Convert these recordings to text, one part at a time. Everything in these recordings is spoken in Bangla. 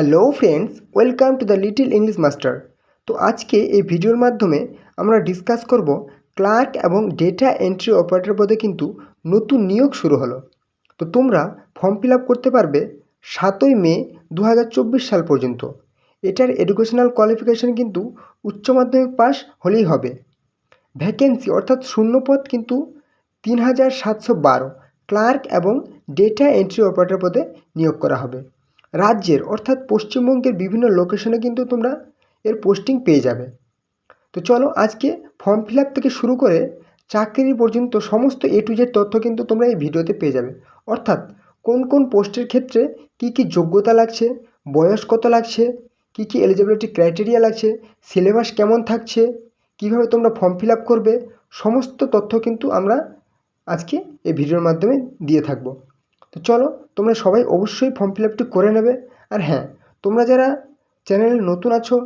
Hello friends welcome to the little English master তো আজকে এই ভিডিওর মাধ্যমে আমরা ডিসকাস করব ক্লার্ক এবং ডেটা এন্ট্রি অপারেটর পদে কিন্তু নতুন নিয়োগ শুরু হলো। তো তোমরা ফর্ম ফিল করতে পারবে সাতই মে দু হাজার চব্বিশ সাল পর্যন্ত। এটার এডুকেশনাল কোয়ালিফিকেশান কিন্তু উচ্চ মাধ্যমিক পাস হলেই হবে। ভ্যাকেন্সি অর্থাৎ শূন্যপদ কিন্তু তিন হাজার সাতশো বারো ক্লার্ক এবং ডেটা এন্ট্রি অপারেটর পদে নিয়োগ করা হবে। রাজ্যের, অর্থাৎ পশ্চিমবঙ্গের বিভিন্ন লোকেশনে কিন্তু তোমরা এর পোস্টিং পেয়ে যাবে। তো চলো আজকে ফর্ম ফিল থেকে শুরু করে চাকরি পর্যন্ত সমস্ত এ টু জেড তথ্য কিন্তু তোমরা এই ভিডিওতে পেয়ে যাবে। অর্থাৎ কোন কোন পোস্টের ক্ষেত্রে কী কী যোগ্যতা লাগছে, বয়স কত লাগছে, কী কী এলিজিবিলিটি ক্রাইটেরিয়া লাগছে সিলেবাস কেমন থাকছে, কীভাবে তোমরা ফর্ম ফিল করবে, সমস্ত তথ্য কিন্তু আমরা আজকে এই ভিডিওর মাধ্যমে দিয়ে থাকব। তো চলো, তোমরা সবাই অবশ্যই ফর্ম ফিল আপটি করে নেবে। আর হ্যাঁ তোমরা যারা চ্যানেলে নতুন আছো,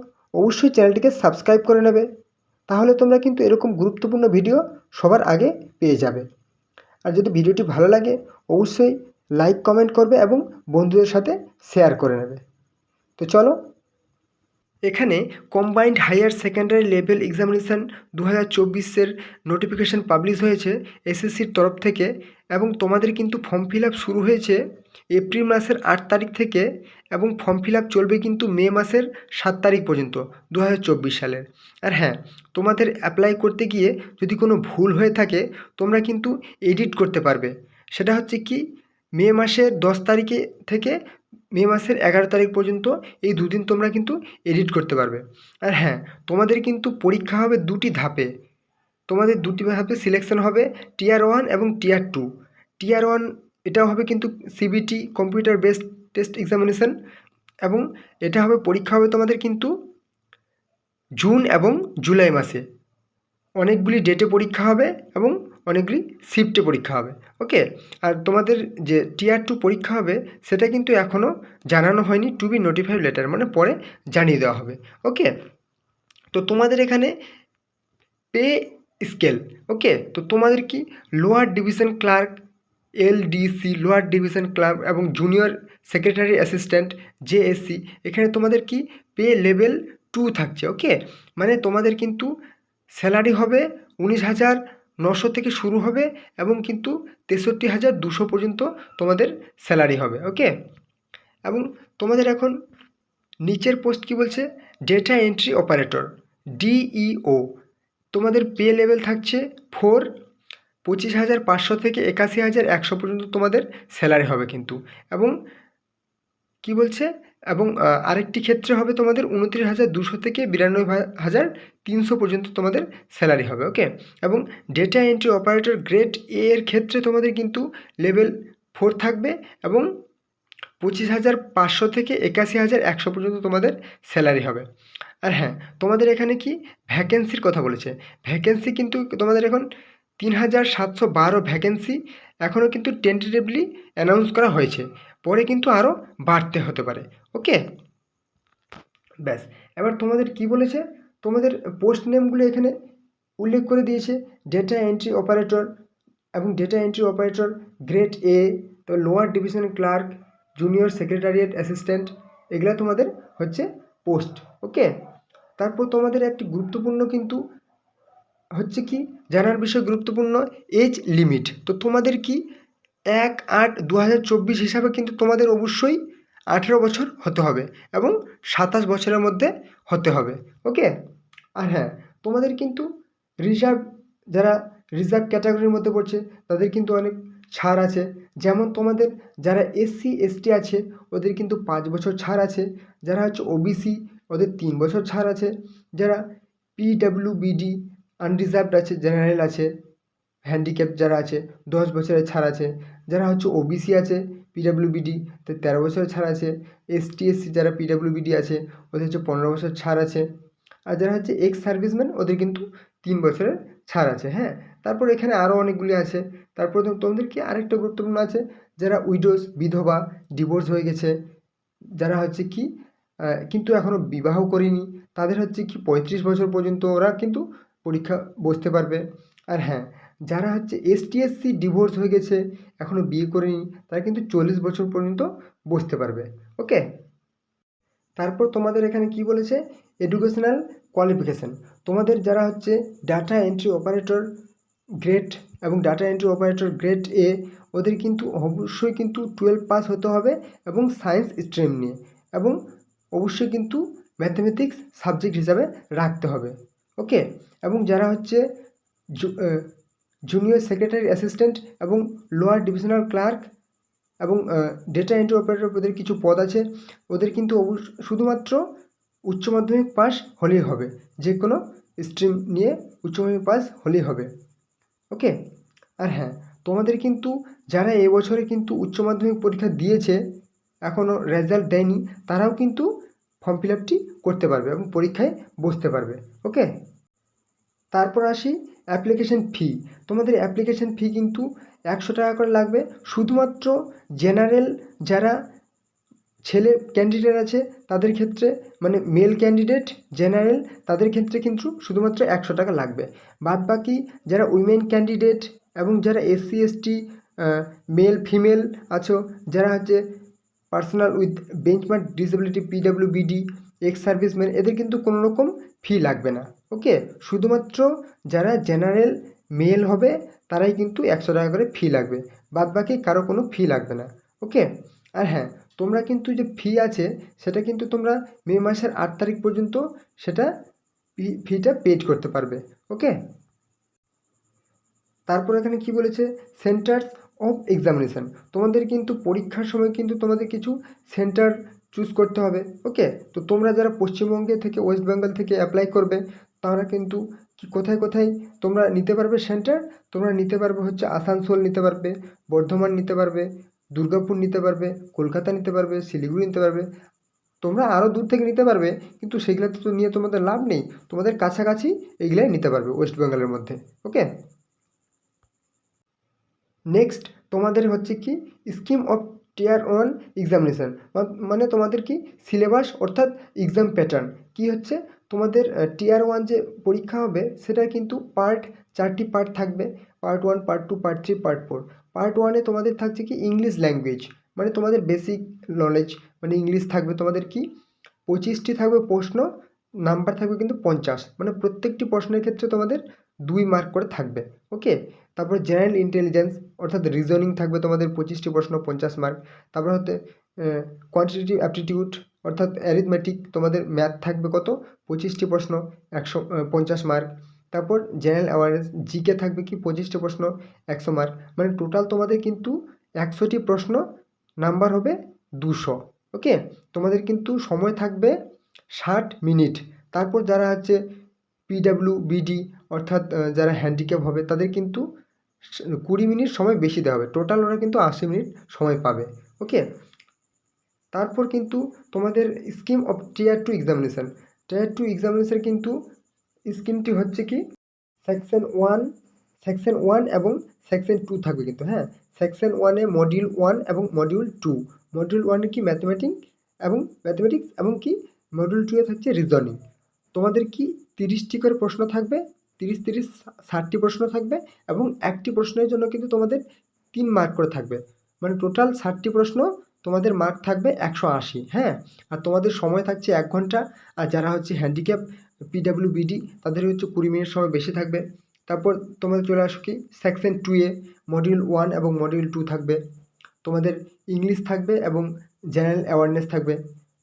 অবশ্যই চ্যানেলটিকে সাবস্ক্রাইব করে নেবে। তাহলে তোমরা কিন্তু এরকম গুরুত্বপূর্ণ ভিডিও সবার আগে পেয়ে যাবে। আর যদি ভিডিওটি ভালো লাগে, অবশ্যই লাইক কমেন্ট করবে এবং বন্ধুদের সাথে শেয়ার করে নেবে। তো চলো এখানে combined higher secondary level examination দু হাজার চব্বিশের নোটিফিকেশান পাবলিশ হয়েছে এসএসসির তরফ থেকে এবং তোমাদের কিন্তু ফর্ম ফিল শুরু হয়েছে এপ্রিল মাসের আট তারিখ থেকে এবং ফর্ম ফিল চলবে কিন্তু মে মাসের সাত তারিখ পর্যন্ত দু হাজার চব্বিশ সালের। আর হ্যাঁ তোমাদের অ্যাপ্লাই করতে গিয়ে যদি কোনো ভুল হয়ে থাকে, তোমরা কিন্তু এডিট করতে পারবে। সেটা হচ্ছে কি, মে মাসের দশ তারিখে থেকে মে মাসের এগারো তারিখ পর্যন্ত এই দুদিন তোমরা কিন্তু এডিট করতে পারবে। আর হ্যাঁ তোমাদের কিন্তু পরীক্ষা হবে দুটি ধাপে। তোমাদের দুটি ধাপে সিলেকশন হবে টিয়ার ওয়ান এবং টিয়ার টু টিয়ার ওয়ান এটাও হবে কিন্তু CBT computer based test examination এবং এটা হবে পরীক্ষা হবে তোমাদের কিন্তু জুন এবং জুলাই মাসে। অনেকগুলি ডেটে পরীক্ষা হবে এবং অনেকগুলি শিফটে পরীক্ষা হবে। ওকে আর তোমাদের যে টিয়ার টু পরীক্ষা হবে, সেটা কিন্তু এখনও জানানো হয়নি টু বি নোটিফাইড লেটার মানে পরে জানিয়ে দেওয়া হবে। ওকে তো তোমাদের এখানে পে স্কেল ওকে তো তোমাদের কি lower division clerk LDC lower division clerk এবং জুনিয়র সেক্রেটারি অ্যাসিস্ট্যান্ট জেএসসি এখানে তোমাদের কি পে লেভেল টু থাকছে ওকে মানে তোমাদের কিন্তু স্যালারি হবে উনিশ হাজার নশো থেকে শুরু হবে এবং কিন্তু তেষট্টি হাজার দুশো পর্যন্ত তোমাদের স্যালারি হবে, ওকে? এবং তোমাদের এখন নিচের পোস্ট কি বলছে? ডেটা এন্ট্রি অপারেটর ডিইও তোমাদের পে লেভেল থাকছে ফোর পঁচিশ হাজার পাঁচশো থেকে একাশি হাজার একশো পর্যন্ত তোমাদের স্যালারি হবে কিন্তু। এবং কি বলছে? এবং আরেকটি ক্ষেত্রে হবে তোমাদের উনত্রিশ হাজার দুশো থেকে বিরানব্বই হাজার তিনশো পর্যন্ত তোমাদের স্যালারি হবে ওকে এবং data entry operator grade A এর ক্ষেত্রে তোমাদের কিন্তু লেভেল ফোর থাকবে এবং পঁচিশ হাজার পাঁচশো থেকে একাশি হাজার একশো পর্যন্ত তোমাদের স্যালারি হবে। আর হ্যাঁ তোমাদের এখানে কি ভ্যাকেন্সির কথা বলেছে? ভ্যাকেন্সি কিন্তু তোমাদের এখন তিন হাজার সাতশো বারো ভ্যাকেন্সি এখনও কিন্তু টেন্টেটিভলি অ্যানাউন্স করা হয়েছে। পরে কিন্তু আরও বাড়তে হতে পারে ওকে ব্যাস, এবার তোমাদের কি বলেছে? তোমাদের পোস্ট নেমগুলো এখানে উল্লেখ করে দিয়েছে ডেটা এন্ট্রি অপারেটর এবং data entry operator grade A তো lower division clerk junior secretariat assistant এগুলো তোমাদের হচ্ছে পোস্ট ওকে তারপর তোমাদের একটি গুরুত্বপূর্ণ কিন্তু হচ্ছে কি? জানার বিষয় গুরুত্বপূর্ণ এজ লিমিট তো তোমাদের কি এক আট দু চব্বিশ হিসাবে কিন্তু তোমাদের অবশ্যই আঠেরো বছর হতে হবে এবং সাতাশ বছরের মধ্যে হতে হবে ওকে আর হ্যাঁ তোমাদের কিন্তু রিজার্ভ যারা রিজার্ভ ক্যাটাগরির মধ্যে পড়ছে, তাদের কিন্তু অনেক ছাড় আছে। যেমন তোমাদের যারা এসসি এসটি আছে, ওদের কিন্তু পাঁচ বছর ছাড় আছে। যারা হচ্ছে ওবিসি ওদের তিন বছর ছাড় আছে। যারা পিডাব্লিউবিডি আনরিজার্ভড আছে জেনারেল আছে হ্যান্ডিক্যাপ যারা আছে, দশ বছরের ছাড় আছে, যারা হচ্ছে ওবিসি আছে পিডাব্লিউবিডি তো তেরো বছরের ছাড় আছে এসটি এসসি যারা পিডাব্লিউবিডি আছে, ওদের হচ্ছে পনেরো বছর ছাড় আছে। আর যারা হচ্ছে এক্স সার্ভিসম্যান ওদের কিন্তু তিন বছরের ছাড় আছে হ্যাঁ? তারপর এখানে আরও অনেকগুলি আছে। তারপর তোমাদের কি আরেকটা গুরুত্বপূর্ণ আছে? যারা উইডোজ বিধবা ডিভোর্স হয়ে গেছে, যারা হচ্ছে কি কিন্তু এখনও বিবাহ করেনি, তাদের হচ্ছে কি পঁয়ত্রিশ বছর পর্যন্ত ওরা কিন্তু পরীক্ষা বসতে পারবে। আর হ্যাঁ যারা হচ্ছে এসটি এসসি ডিভোর্স হয়ে গেছে এখনও বিয়ে করেনি, তারা কিন্তু চল্লিশ বছর পর্যন্ত বসতে পারবে। ওকে তারপর তোমাদের এখানে কি বলেছে? এডুকেশনাল কোয়ালিফিকেশান তোমাদের যারা হচ্ছে ডাটা এন্ট্রি অপারেটর গ্রেড এবং data entry operator grade A ওদের কিন্তু অবশ্যই কিন্তু টুয়েলভ পাস হতে হবে এবং সায়েন্স স্ট্রিম নিয়ে এবং অবশ্যই কিন্তু ম্যাথমেটিক্স সাবজেক্ট হিসাবে রাখতে হবে। ওকে এবং যারা হচ্ছে জুনিয়র সেক্রেটারি অ্যাসিস্ট্যান্ট এবং লোয়ার ডিভিশনাল ক্লার্ক এবং ডেটা এন্ট্রি অপারেটর ওদের কিছু পদ আছে। ওদের কিন্তু শুধুমাত্র উচ্চ মাধ্যমিক পাস হলেই হবে। যে কোনো স্ট্রিম নিয়ে উচ্চ মাধ্যমিক পাস হলেই হবে। ওকে আর হ্যাঁ তোমাদের কিন্তু যারা এবছরে কিন্তু উচ্চ মাধ্যমিক পরীক্ষা দিয়েছে এখনও রেজাল্ট দেয়নি, তারাও কিন্তু ফর্ম ফিল আপটি করতে পারবে এবং পরীক্ষায় বসতে পারবে। ওকে তারপর আসি অ্যাপ্লিকেশন ফি তোমাদের অ্যাপ্লিকেশন ফি কিন্তু একশো টাকা করে লাগবে। শুধুমাত্র জেনারেল যারা ছেলে ক্যান্ডিডেট আছে, তাদের ক্ষেত্রে মানে মেল ক্যান্ডিডেট জেনারেল তাদের ক্ষেত্রে কিন্তু শুধুমাত্র একশো টাকা লাগবে। বাদ বাকি যারা উইমেন ক্যান্ডিডেট এবং যারা এসসি এসটি মেল ফিমেল আছো, যারা হচ্ছে personal with benchmark disability PWBD ex serviceman এদের কিন্তু কোনো রকম ফি লাগবে না ওকে শুধুমাত্র যারা জেনারেল মেল হবে, তারাই কিন্তু একশো টাকা করে ফি লাগবে বাদ বাকি কারও কোনো ফি লাগবে না ওকে আর হ্যাঁ তোমরা কিন্তু যে ফি আছে, সেটা কিন্তু তোমরা মে মাসের আট তারিখ পর্যন্ত সেটা ফিটা পেড করতে পারবে ওকে তারপর এখানে কি বলেছে? সেন্টার্স অফ এক্সামিনেশান তোমাদের কিন্তু পরীক্ষার সময় কিন্তু তোমাদের কিছু সেন্টার চুজ করতে হবে ওকে তো তোমরা যারা পশ্চিমবঙ্গে থেকে ওয়েস্ট বেঙ্গল থেকে অ্যাপ্লাই করবে, তারা কিন্তু কি কোথায় কোথায় তোমরা নিতে পারবে সেন্টার তোমরা নিতে পারবে হচ্ছে আসানসোল নিতে পারবে, বর্ধমান নিতে পারবে, দুর্গাপুর নিতে পারবে, কলকাতা নিতে পারবে, শিলিগুড়ি নিতে পারবে। তোমরা আরও দূর থেকে নিতে পারবে, কিন্তু সেগুলোতে তো নিয়ে তোমাদের লাভ নেই। তোমাদের কাছাকাছি এগুলাই নিতে পারবে ওয়েস্ট বেঙ্গলের মধ্যে ওকে নেক্সট তোমাদের হচ্ছে কি scheme of tier one examination মানে তোমাদের কি সিলেবাস অর্থাৎ এক্সাম প্যাটার্ন কি হচ্ছে? তোমাদের টিয়ার ওয়ান যে পরীক্ষা হবে, সেটা কিন্তু পার্ট চারটি পার্ট থাকবে part one part two part three part four part ওয়ানে তোমাদের থাকছে কি ইংলিশ ল্যাঙ্গুয়েজ মানে তোমাদের বেসিক নলেজ মানে ইংলিশ থাকবে তোমাদের কি পঁচিশটি থাকবে প্রশ্ন নাম্বার থাকবে কিন্তু পঞ্চাশ মানে প্রত্যেকটি প্রশ্নের ক্ষেত্রে তোমাদের দুই মার্ক করে থাকবে ওকে তারপর জেনারেল ইন্টেলিজেন্স অর্থাৎ রিজনিং থাকবে তোমাদের পঁচিশটি প্রশ্ন, পঞ্চাশ মার্ক তারপর হতে কোয়ান্টিটিভ অ্যাপটিটিউড অর্থাৎ অ্যারিথমেটিক তোমাদের ম্যাথ থাকবে কত? পঁচিশটি প্রশ্ন, একশো পঞ্চাশ মার্ক তারপর জেনারেল অ্যাওয়ারনেস জিকে থাকবে কি? পঁচিশটি প্রশ্ন, একশো মার্ক মানে টোটাল তোমাদের কিন্তু একশোটি প্রশ্ন নাম্বার হবে দুশো। ওকে? তোমাদের কিন্তু সময় থাকবে ষাট মিনিট। তারপর যারা হচ্ছে পিডাব্লিউ বিডি অর্থাৎ যারা হ্যান্ডিক্যাপ হবে, তাদের কিন্তু কুড়ি মিনিট সময় বেশি দেওয়া হবে। টোটাল ওরা কিন্তু আশি মিনিট সময় পাবে। ওকে তারপর কিন্তু তোমাদের scheme of tier two examination tier two examination কিন্তু স্কিমটি হচ্ছে কি? সেকশন ওয়ান সেকশন ওয়ান এবং সেকশন টু থাকবে কিন্তু হ্যাঁ? সেকশন ওয়ানে মডিউল ওয়ান এবং মডিউল টু মডিউল ওয়ানে কি ম্যাথমেটিক্স এবং ম্যাথমেটিক্স এবং কি? মডিউল টুয়ে থাকছে রিজনিং তোমাদের কি তিরিশটি করে প্রশ্ন থাকবে? তিরিশ তিরিশ ষাটটি প্রশ্ন থাকবে এবং একটি প্রশ্নের জন্য কিন্তু তোমাদের তিন মার্ক করে থাকবে। মানে টোটাল ষাটটি প্রশ্ন তোমাদের মার্ক থাকবে একশো আশি হ্যাঁ? আর তোমাদের সময় থাকছে এক ঘণ্টা। আর যারা হচ্ছে হ্যান্ডিক্যাপ পিডাব্লিউ বিডি তাদের হচ্ছে কুড়ি মিনিট সময় বেশি থাকবে। তারপর তোমাদের চলে আসো কি? সেকশন টুয়ে মডিউল ওয়ান এবং মডিউল টু থাকবে। তোমাদের ইংলিশ থাকবে এবং জেনারেল অ্যাওয়ারনেস থাকবে।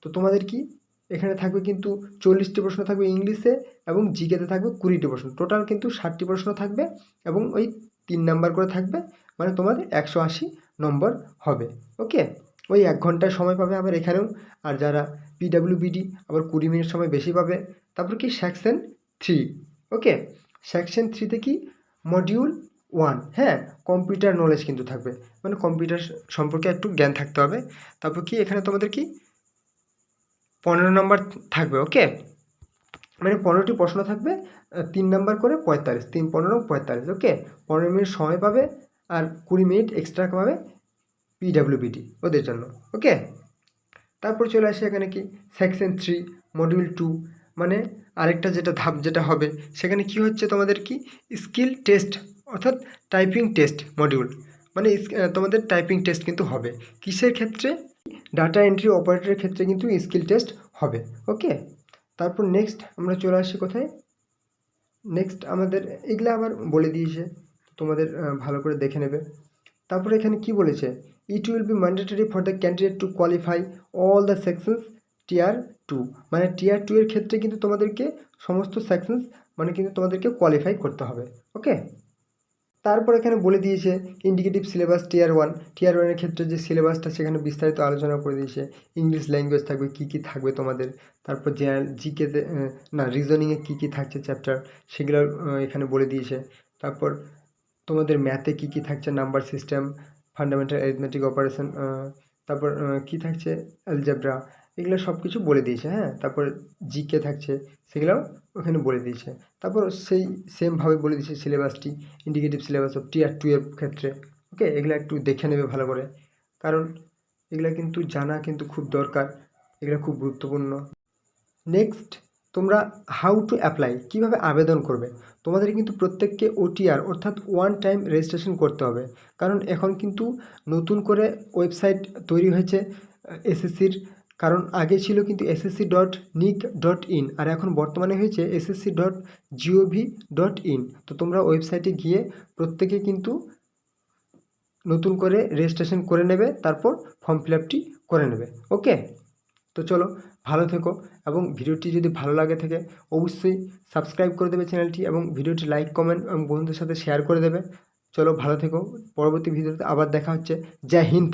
তো তোমাদের কি? এখানে থাকবে কিন্তু চল্লিশটি প্রশ্ন থাকবে ইংলিশে এবং জিকেতে থাকবে কুড়িটি প্রশ্ন। টোটাল কিন্তু ষাটটি প্রশ্ন থাকবে এবং ওই তিন নাম্বার করে থাকবে মানে তোমাদের একশো আশি নম্বর হবে। ওকে? ওই এক ঘন্টায় সময় পাবে আবার এখানেও। আর যারা পিডাব্লিউবিডি আবার কুড়ি মিনিট সময় বেশি পাবে, তারপর কি? Section three okay? সেকশন থ্রিতে কি? মডিউল ওয়ান হ্যাঁ কম্পিউটার নলেজ কিন্তু থাকবে। মানে কম্পিউটার সম্পর্কে একটু জ্ঞান থাকতে হবে। তারপর কি? এখানে তোমাদের কি? পনেরো নম্বর থাকবে ওকে মানে পনেরোটি প্রশ্ন থাকবে তিন নাম্বার করে পঁয়তাল্লিশ, তিন পনেরো, পঁয়তাল্লিশ ওকে পনেরো মিনিট সময় পাবে আর কুড়ি মিনিট এক্সট্রা পাবে পিডাব্লিউবিডি ওদের জন্য ওকে তারপর চলে আসে এখানে কি? সেকশন থ্রি মডিউল টু মানে আরেকটা যেটা ধাপ যেটা হবে, সেখানে কি হচ্ছে তোমাদের কি? স্কিল টেস্ট অর্থাৎ টাইপিং টেস্ট মডিউল মানে তোমাদের টাইপিং টেস্ট কিন্তু হবে। কিসের ক্ষেত্রে? ডাটা এন্ট্রি অপারেটরের ক্ষেত্রে কিন্তু স্কিল টেস্ট হবে ওকে তারপর নেক্সট আমরা চলে আসি কোথায়? নেক্সট আমাদের, এগুলো আবার বলে দিয়েছে, তোমাদের ভালো করে দেখে নেবে। তারপরে এখানে কি বলেছে? It will be mandatory for the candidate to qualify all the sections tier two মানে টিয়ার টু এর ক্ষেত্রে কিন্তু তোমাদেরকে সমস্ত সেকশনস মানে কিন্তু তোমাদেরকে কোয়ালিফাই করতে হবে ওকে তারপর এখানে বলে দিয়েছে indicative syllabus tier one tier ওয়ানের ক্ষেত্রে যে সিলেবাসটা সেখানে বিস্তারিত আলোচনা করে দিয়েছে। ইংলিশ ল্যাঙ্গুয়েজ থাকবে, কী কী থাকবে তোমাদের? তারপর জেনারেল জিকেতে না রিজনিংয়ে কী কী থাকছে চ্যাপ্টার সেগুলো এখানে বলে দিয়েছে। তারপর তোমাদের ম্যাথে কী কী থাকছে? Number system fundamental arithmetic operation তারপর কী থাকছে? অ্যালজেব্রা এগুলো সব কিছু বলে দিয়েছে হ্যাঁ? তারপর জিকে থাকছে, সেগুলোও ওখানে বলে দিয়েছে। তারপর সেই সেমভাবে বলে দিয়েছে সিলেবাসটি indicative syllabus of tier two এর ক্ষেত্রে। ওকে এগুলো একটু দেখে নেবে ভালো করে। কারণ এগুলো কিন্তু জানা কিন্তু খুব দরকার, এগুলো খুব গুরুত্বপূর্ণ। নেক্সট তোমরা হাউ টু অ্যাপ্লাই কীভাবে আবেদন করবে? তোমাদের কিন্তু প্রত্যেককে ওটিআর অর্থাৎ ওয়ান টাইম রেজিস্ট্রেশন করতে হবে। কারণ এখন কিন্তু নতুন করে ওয়েবসাইট তৈরি হয়েছে এসএসসির কারণ আগে ছিল কিন্তু SSC dot nic dot in আর এখন বর্তমানে হয়েছে SSC dot GOV dot in তো তোমরা ওয়েবসাইটে গিয়ে প্রত্যেকে কিন্তু নতুন করে রেজিস্ট্রেশন করে নেবে, তারপর ফর্ম ফিল আপটি করে নেবে। ওকে তো চলো, ভালো থেকো এবং ভিডিওটি যদি ভালো লাগে থাকে, অবশ্যই সাবস্ক্রাইব করে দেবে চ্যানেলটি এবং ভিডিওটি লাইক কমেন্ট এবং বন্ধুদের সাথে শেয়ার করে দেবে। চলো, ভালো থেকো। পরবর্তী ভিডিওতে আবার দেখা হচ্ছে। জয় হিন্দ!